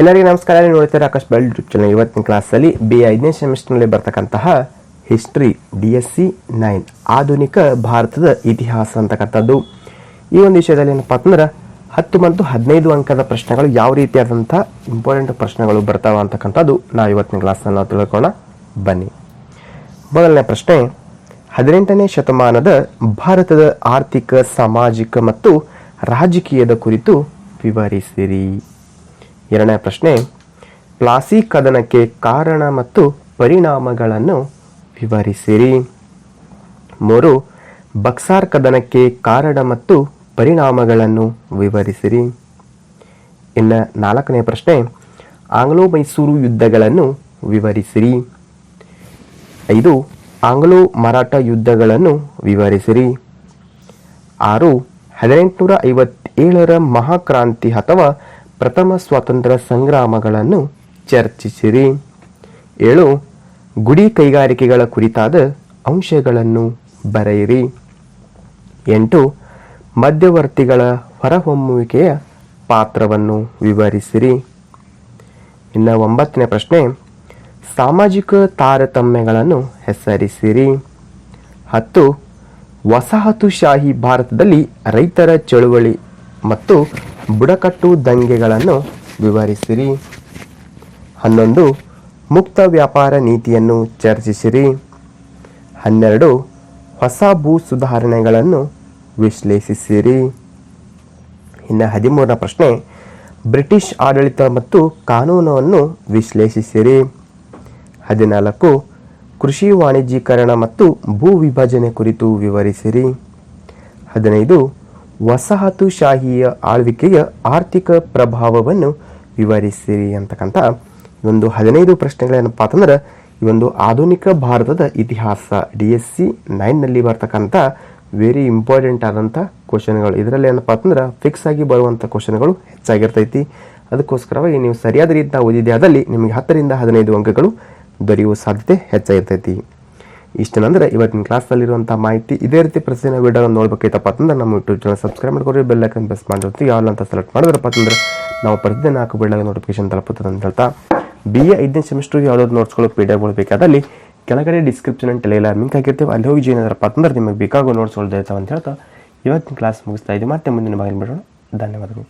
ಎಲ್ಲರಿಗೂ ನಮಸ್ಕಾರ. ನೀವು ನೋಡ್ತಾರೆ ಆಕಾಶ್ ಬೆಲ್ ಯೂಟ್ಯೂಬ್ ಚಾನಲ್ ಇವತ್ತಿನ ಕ್ಲಾಸಲ್ಲಿ ಬಿ ಐದನೇ ಸೆಮಿಸ್ಟರ್ನಲ್ಲಿ ಬರ್ತಕ್ಕಂತಹ history D S C nine ಆಧುನಿಕ ಭಾರತದ ಇತಿಹಾಸ ಅಂತಕ್ಕಂಥದ್ದು ಈ ಒಂದು ವಿಷಯದಲ್ಲಿ ಏನಪ್ಪ ಅಂತಂದ್ರೆ ಹತ್ತು ಮತ್ತು ಹದಿನೈದು ಅಂಕದ ಪ್ರಶ್ನೆಗಳು ಯಾವ ರೀತಿಯಾದಂಥ ಇಂಪಾರ್ಟೆಂಟ್ ಪ್ರಶ್ನೆಗಳು ಬರ್ತಾವ ಅಂತಕ್ಕಂಥದ್ದು ನಾವು ಇವತ್ತಿನ ಕ್ಲಾಸ್ನಲ್ಲಿ ನಾವು ತಿಳ್ಕೊಳ್ಳೋಣ. ಬನ್ನಿ. ಮೊದಲನೇ ಪ್ರಶ್ನೆ, ಹದಿನೆಂಟನೇ ಶತಮಾನದ ಭಾರತದ ಆರ್ಥಿಕ, ಸಾಮಾಜಿಕ ಮತ್ತು ರಾಜಕೀಯದ ಕುರಿತು ವಿವರಿಸಿರಿ. ಎರಡನೇ ಪ್ರಶ್ನೆ, ಪ್ಲಾಸಿ ಕದನಕ್ಕೆ ಕಾರಣ ಮತ್ತು ಪರಿಣಾಮಗಳನ್ನು ವಿವರಿಸಿರಿ. ಮೂರು, ಬಕ್ಸಾರ್ ಕದನಕ್ಕೆ ಕಾರಣ ಮತ್ತು ಪರಿಣಾಮಗಳನ್ನು ವಿವರಿಸಿರಿ. ಇನ್ನು ನಾಲ್ಕನೇ ಪ್ರಶ್ನೆ ಆಂಗ್ಲೋ ಮೈಸೂರು ಯುದ್ಧಗಳನ್ನು ವಿವರಿಸಿರಿ. ಐದು ಆಂಗ್ಲೋ ಮರಾಠ ಯುದ್ಧಗಳನ್ನು ವಿವರಿಸಿರಿ. ಆರು ಹದಿನೆಂಟುನೂರ ಐವತ್ತೇಳರ ಮಹಾಕ್ರಾಂತಿ ಅಥವಾ ಪ್ರಥಮ ಸ್ವಾತಂತ್ರ್ಯ ಸಂಗ್ರಾಮಗಳನ್ನು ಚರ್ಚಿಸಿರಿ. ಏಳು, ಗುಡಿ ಕೈಗಾರಿಕೆಗಳ ಕುರಿತಾದ ಅಂಶಗಳನ್ನು ಬರೆಯಿರಿ. ಎಂಟು, ಮಧ್ಯವರ್ತಿಗಳ ಹೊರಹೊಮ್ಮುವಿಕೆಯ ಪಾತ್ರವನ್ನು ವಿವರಿಸಿರಿ. ಇನ್ನು ಒಂಬತ್ತನೇ ಪ್ರಶ್ನೆ, ಸಾಮಾಜಿಕ ತಾರತಮ್ಯಗಳನ್ನು ಹೆಸರಿಸಿರಿ. ಹತ್ತು, ವಸಾಹತುಶಾಹಿ ಭಾರತದಲ್ಲಿ ರೈತರ ಚಳುವಳಿ ಮತ್ತು ಬುಡಕಟ್ಟು ದಂಗೆಗಳನ್ನು ವಿವರಿಸಿರಿ. ಹನ್ನೊಂದು, ಮುಕ್ತ ವ್ಯಾಪಾರ ನೀತಿಯನ್ನು ಚರ್ಚಿಸಿರಿ. ಹನ್ನೆರಡು, ಹೊಸ ಭೂ ಸುಧಾರಣೆಗಳನ್ನು ವಿಶ್ಲೇಷಿಸಿರಿ. ಇನ್ನು ಹದಿಮೂರನೇ ಪ್ರಶ್ನೆ, ಬ್ರಿಟಿಷ್ ಆಡಳಿತ ಮತ್ತು ಕಾನೂನನ್ನು ವಿಶ್ಲೇಷಿಸಿರಿ. ಹದಿನಾಲ್ಕು, ಕೃಷಿ ವಾಣಿಜ್ಯೀಕರಣ ಮತ್ತು ಭೂ ವಿಭಜನೆ ಕುರಿತು ವಿವರಿಸಿರಿ. ಹದಿನೈದು ವಸಾಹತುಶಾಹಿಯ ಆಳ್ವಿಕೆಯ ಆರ್ಥಿಕ ಪ್ರಭಾವವನ್ನು ವಿವರಿಸಿರಿ ಅಂತಕ್ಕಂಥ ಒಂದು ಹದಿನೈದು ಪ್ರಶ್ನೆಗಳೇನಪ್ಪ ಅಂತಂದ್ರೆ, ಈ ಒಂದು ಆಧುನಿಕ ಭಾರತದ ಇತಿಹಾಸ ಡಿ ಎಸ್ ಸಿ ನೈನ್ನಲ್ಲಿ ಬರ್ತಕ್ಕಂಥ ವೆರಿ ಇಂಪಾರ್ಟೆಂಟ್ ಆದಂಥ ಕ್ವಶನ್ಗಳು ಇದರಲ್ಲಿ ಏನಪ್ಪ ಅಂತಂದ್ರೆ ಫಿಕ್ಸ್ ಆಗಿ ಬರುವಂಥ ಕ್ವಶನ್ಗಳು ಹೆಚ್ಚಾಗಿರ್ತೈತಿ. ಅದಕ್ಕೋಸ್ಕರವಾಗಿ ನೀವು ಸರಿಯಾದ ರೀತಿಯ ಓದಿದೆ ಆದಲ್ಲಿ ನಿಮಗೆ ಹತ್ತರಿಂದ ಹದಿನೈದು ಅಂಕಗಳು ದೊರೆಯುವ ಸಾಧ್ಯತೆ ಹೆಚ್ಚಾಗಿರ್ತೈತಿ. ಇಷ್ಟೇನಂದ್ರೆ ಇವತ್ತಿನ ಕ್ಲಾಸಲ್ಲಿರುವಂಥ ಮಾಹಿತಿ ಇದೇ ರೀತಿ ಪ್ರತಿದಿನ ವಿಡಿಯೋ ನೋಡ್ಬೇಕಾಯ್ತಪ್ಪ ಅಂತಂದ್ರೆ ನಮ್ಮ ಯೂಟ್ಯೂಬ್ ಚಾನಲ್ ಸಬ್ಸ್ಕ್ರೈಬ್ ಮಾಡ್ಕೊರಿ ಬೆಲ್ ಐಕನ್ ಪ್ರೆಸ್ ಮಾಡಿರ್ತೀವಿ ಯಾವ ಅಂತ ಸೆಲೆಕ್ಟ್ ಮಾಡಿದ್ರಪ್ಪ ಅಂತಂದ್ರೆ ನಾವು ಪ್ರತಿದಿನ ನಾಲ್ಕು ಬಿಡಾಗ ನೋಟಿಫಿಕೇಶನ್ ತಲುಪುತ್ತದೆ ಅಂತ ಹೇಳ್ತಾ. ಬಿ ಎ ಐದನೇ ಸೆಮಿಸ್ಟರ್ಗೆ ಯಾವ್ದಾದ್ರು ನೋಟ್ಸ್ಗಳು ಪಿ ಡಿ ಎಫ್ಗಳು ಬೇಕಾದಲ್ಲಿ ಕೆಳಗಡೆ ಡಿಸ್ಕ್ರಿಪ್ಷನ್ ಅಂತ ಟೆಲಿಗ್ರಾಮ್ ಲಿಂಕ್ ಹಾಕಿರ್ತೀವಿ. ಅಲ್ಲಿ ಹೋಗಿ ಜಾಯ್ನ್ ಆದ್ರಪ್ಪ ಅಂತಂದ್ರೆ ನಿಮಗೆ ಬೇಕಾಗೋ ನೋಟ್ಸ್ಗಳು ದೊರೆತಾವೆ ಅಂತ ಹೇಳ್ತಾ. ಇವತ್ತಿನ ಕ್ಲಾಸ್ ಮುಗಿಸ್ತಾ ಇದ್ದೀವಿ. ಮತ್ತೆ ಮುಂದಿನ ಭಾಗ ಬಿಡೋಣ ಧನ್ಯವಾದಗಳು.